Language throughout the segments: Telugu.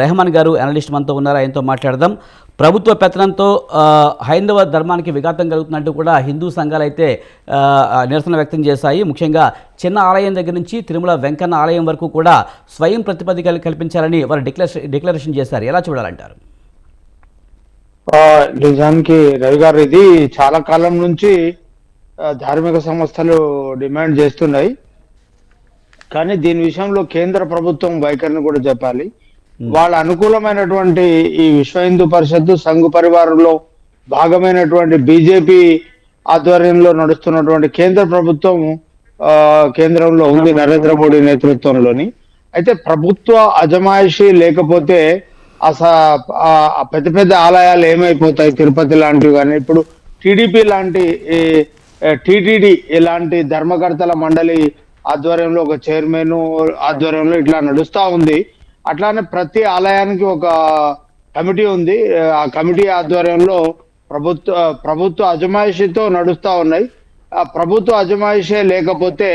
రెహమాన్ గారు అనలిస్ట్ మనతో ఉన్నారు? ఆయనతో మాట్లాడదాం. ప్రభుత్వ పెత్తనంతో హైందవ ధర్మానికి విఘాతం కలుగుతున్నట్టు కూడా హిందూ సంఘాలు అయితే నిరసన వ్యక్తం చేశాయి. ముఖ్యంగా చిన్న ఆలయం దగ్గర నుంచి తిరుమల వెంకన్న ఆలయం వరకు కూడా స్వయం ప్రతిపదికలు కల్పించాలని వారు డిక్లరేషన్ డిక్లరేషన్ చేశారు. ఎలా చూడాలంటారు? నిజానికి రవి గారు ఇది చాలా కాలం నుంచి ధార్మిక సంస్థలు డిమాండ్ చేస్తున్నాయి. కానీ దీని విషయంలో కేంద్ర ప్రభుత్వం వైఖరిని కూడా చెప్పాలి. Hmm. వాళ్ళ అనుకూలమైనటువంటి ఈ విశ్వ హిందూ పరిషత్తు సంఘ పరివారంలో భాగమైనటువంటి బీజేపీ ఆధ్వర్యంలో నడుస్తున్నటువంటి కేంద్ర ప్రభుత్వం కేంద్రంలో ఉంది నరేంద్ర మోడీ నేతృత్వంలోని. అయితే ప్రభుత్వ అజమాయిషి లేకపోతే అస పెద్ద పెద్ద ఆలయాలు ఏమైపోతాయి? తిరుపతి లాంటివి కానీ ఇప్పుడు టీడీపీ లాంటి టీటీడీ ఇలాంటి ధర్మకర్తల మండలి ఆధ్వర్యంలో ఒక చైర్మన్ ఆధ్వర్యంలో ఇట్లా నడుస్తూ ఉంది. అట్లానే ప్రతి ఆలయానికి ఒక కమిటీ ఉంది. ఆ కమిటీ ఆధ్వర్యంలో ప్రభుత్వ ప్రభుత్వ అజమాయిషితో నడుస్తూ ఉన్నాయి. ఆ ప్రభుత్వ అజమాయిషే లేకపోతే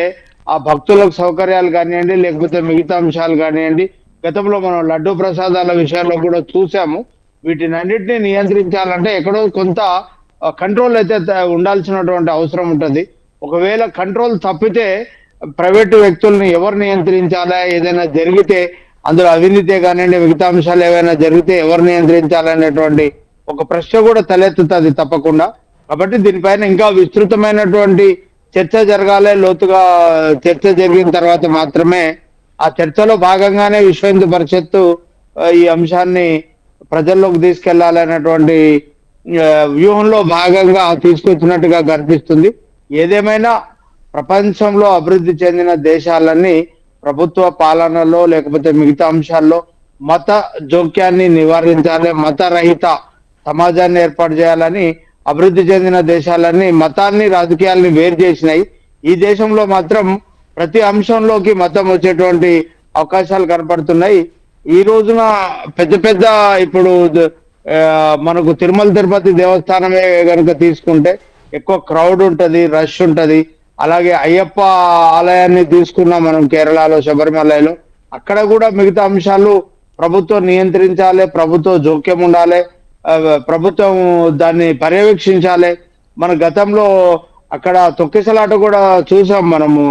ఆ భక్తులకు సౌకర్యాలు కానివ్వండి లేకపోతే మిగతా అంశాలు కానివ్వండి గతంలో మనం లడ్డు ప్రసాదాల విషయాల్లో కూడా చూసాము. వీటిని అన్నింటిని నియంత్రించాలంటే ఎక్కడో కొంత కంట్రోల్ అయితే ఉండాల్సినటువంటి అవసరం ఉంటుంది. ఒకవేళ కంట్రోల్ తప్పితే ప్రైవేటు వ్యక్తుల్ని ఎవరు నియంత్రించాలా? ఏదైనా జరిగితే అందులో అవినీతే కానివ్వండి మిగతా అంశాలు ఏవైనా జరిగితే ఎవరు నియంత్రించాలనేటువంటి ఒక ప్రశ్న కూడా తలెత్తుతుంది తప్పకుండా. కాబట్టి దీనిపైన ఇంకా విస్తృతమైనటువంటి చర్చ జరగాలి లోతుగా చర్చ జరిగిన తర్వాత మాత్రమే ఆ చర్చలో భాగంగానే విశ్వ హిందూ పరిషత్తు ఈ అంశాన్ని ప్రజల్లోకి తీసుకెళ్ళాలనేటువంటి వ్యూహంలో భాగంగా తీసుకొచ్చినట్టుగా కనిపిస్తుంది. ఏదేమైనా ప్రపంచంలో అభివృద్ధి చెందిన దేశాలన్నీ ప్రభుత్వ పాలనలో లేకపోతే మిగతా అంశాల్లో మత జోక్యాన్ని నివారించాలి మత రహిత సమాజాన్ని ఏర్పాటు చేయాలని అభివృద్ధి చెందిన దేశాలన్నీ మతాన్ని రాజకీయాల్ని వేరు చేసినాయి. ఈ దేశంలో మాత్రం ప్రతి అంశంలోకి మతం వచ్చేటువంటి అవకాశాలు కనపడుతున్నాయి. ఈ రోజున పెద్ద పెద్ద ఇప్పుడు మనకు తిరుమల తిరుపతి దేవస్థానమే కనుక తీసుకుంటే ఎక్కువ క్రౌడ్ ఉంటది రష్ ఉంటది. అలాగే అయ్యప్ప ఆలయాన్ని తీసుకున్నాం మనం కేరళలో శబరిమలలో అక్కడ కూడా మిగతా అంశాలు ప్రభుత్వం నియంత్రించాలి ప్రభుత్వ జోక్యం ఉండాలి ప్రభుత్వం దాన్ని పర్యవేక్షించాలి. మన గతంలో అక్కడ తొక్కిసలాట కూడా చూసాం మనము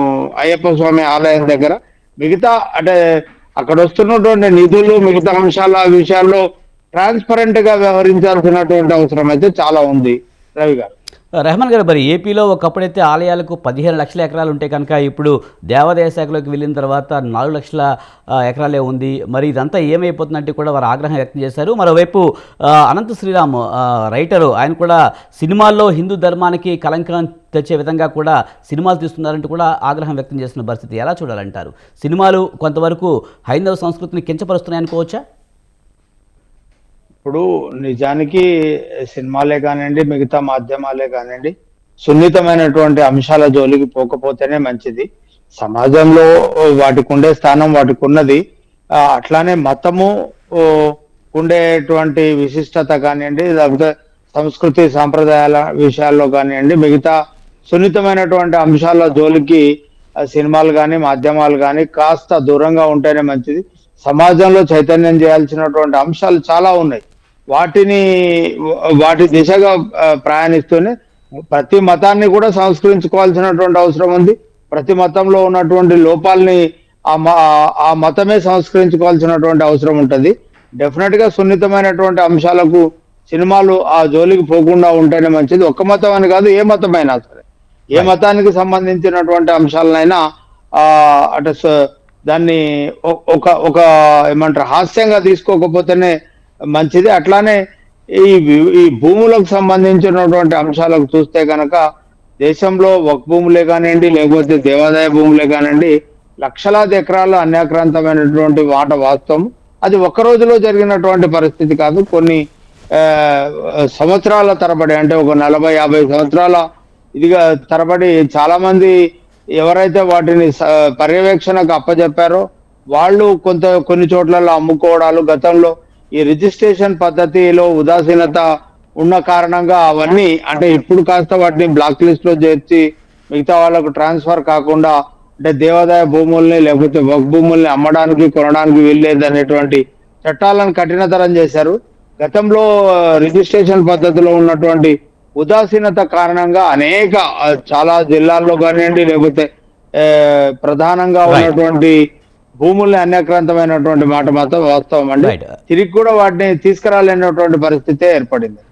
అయ్యప్ప స్వామి ఆలయం దగ్గర. మిగతా అంటే అక్కడ వస్తున్నటువంటి నిధులు మిగతా అంశాల విషయాల్లో ట్రాన్స్పరెంట్గా వ్యవహరించాల్సినటువంటి అవసరం అయితే చాలా ఉంది. రవి గారు. రెహమాన్ గారు మరి ఏపీలో ఒకప్పుడైతే ఆలయాలకు పదిహేను లక్షల ఎకరాలు ఉంటే కనుక ఇప్పుడు దేవాదాయ శాఖలోకి వెళ్ళిన తర్వాత నాలుగు లక్షల ఎకరాలే ఉంది. మరి ఇదంతా ఏమైపోతుందంటే కూడా వారు ఆగ్రహం వ్యక్తం చేశారు. మరోవైపు అనంత శ్రీరామ్ రైటరు ఆయన కూడా సినిమాల్లో హిందూ ధర్మానికి కలంకం తెచ్చే విధంగా కూడా సినిమాలు తీస్తున్నారంటూ కూడా ఆగ్రహం వ్యక్తం చేస్తున్న పరిస్థితి ఎలా చూడాలంటారు? సినిమాలు కొంతవరకు హైందవ సంస్కృతిని కించపరుస్తున్నాయి అనుకోవచ్చా ఇప్పుడు నిజానికి సినిమాలే కానివ్వండి మిగతా మాధ్యమాలే కానివ్వండి సున్నితమైనటువంటి అంశాల జోలికి పోకపోతేనే మంచిది. సమాజంలో వాటికి ఉండే స్థానం వాటికి ఉన్నది అట్లానే మతము ఉండేటువంటి విశిష్టత కానివ్వండి లేకపోతే సంస్కృతి సాంప్రదాయాల విషయాల్లో కానివ్వండి మిగతా సున్నితమైనటువంటి అంశాల జోలికి సినిమాలు కానీ మాధ్యమాలు కానీ కాస్త దూరంగా ఉంటేనే మంచిది. సమాజంలో చైతన్యం చేయాల్సినటువంటి అంశాలు చాలా ఉన్నాయి. వాటిని వాటి దిశగా ప్రయాణిస్తూనే ప్రతి మతాన్ని కూడా సంస్కరించుకోవాల్సినటువంటి అవసరం ఉంది. ప్రతి మతంలో ఉన్నటువంటి లోపాలని ఆ మతమే సంస్కరించుకోవాల్సినటువంటి అవసరం ఉంటది. డెఫినెట్గా సున్నితమైనటువంటి అంశాలకు సినిమాలు ఆ జోలికి పోకుండా ఉంటేనే మంచిది. ఒక్క మతం అని కాదు ఏ మతమైనా సరే. ఏ మతానికి సంబంధించినటువంటి అంశాలనైనా ఆ అంటే దాన్ని ఒక ఒక ఏమంటారు హాస్యంగా తీసుకోకపోతేనే మంచిది. అట్లానే ఈ ఈ భూములకు సంబంధించినటువంటి అంశాలకు చూస్తే కనుక దేశంలో ఒక భూములే కానివ్వండి లేకపోతే దేవాదాయ భూములే కానివ్వండి లక్షలాది ఎకరాలు అన్యాక్రాంతమైనటువంటి వాట వాస్తవం. అది ఒక్క రోజులో జరిగినటువంటి పరిస్థితి కాదు. కొన్ని సంవత్సరాల తరబడి అంటే ఒక నలభై యాభై సంవత్సరాల ఇదిగా తరబడి చాలా మంది ఎవరైతే వాటిని స- పర్యవేక్షణకు అప్పజెప్పారో వాళ్ళు కొంత కొన్ని చోట్లలో అమ్ముకోవడాలు గతంలో ఈ రిజిస్ట్రేషన్ పద్ధతిలో ఉదాసీనత ఉన్న కారణంగా అవన్నీ అంటే ఇప్పుడు కాస్త వాటిని బ్లాక్ లిస్ట్లో చేర్చి మిగతా వాళ్ళకు ట్రాన్స్ఫర్ కాకుండా అంటే దేవాదాయ భూముల్ని లేకపోతే వక్ భూముల్ని అమ్మడానికి కొనడానికి వీల్లేదు అనేటువంటి చట్టాలను కఠినతరం చేశారు గతంలో రిజిస్ట్రేషన్ పద్ధతిలో ఉన్నటువంటి ఉదాసీనత కారణంగా అనేక చాలా జిల్లాల్లో కానివ్వండి లేకపోతే ప్రధానంగా. ఉన్నటువంటి భూముల్ని అన్యక్రాంతమైనటువంటి మాట మాత్రం వాస్తవం అండి. తిరిగి కూడా వాటిని తీసుకురాలేనటువంటి పరిస్థితి ఏర్పడింది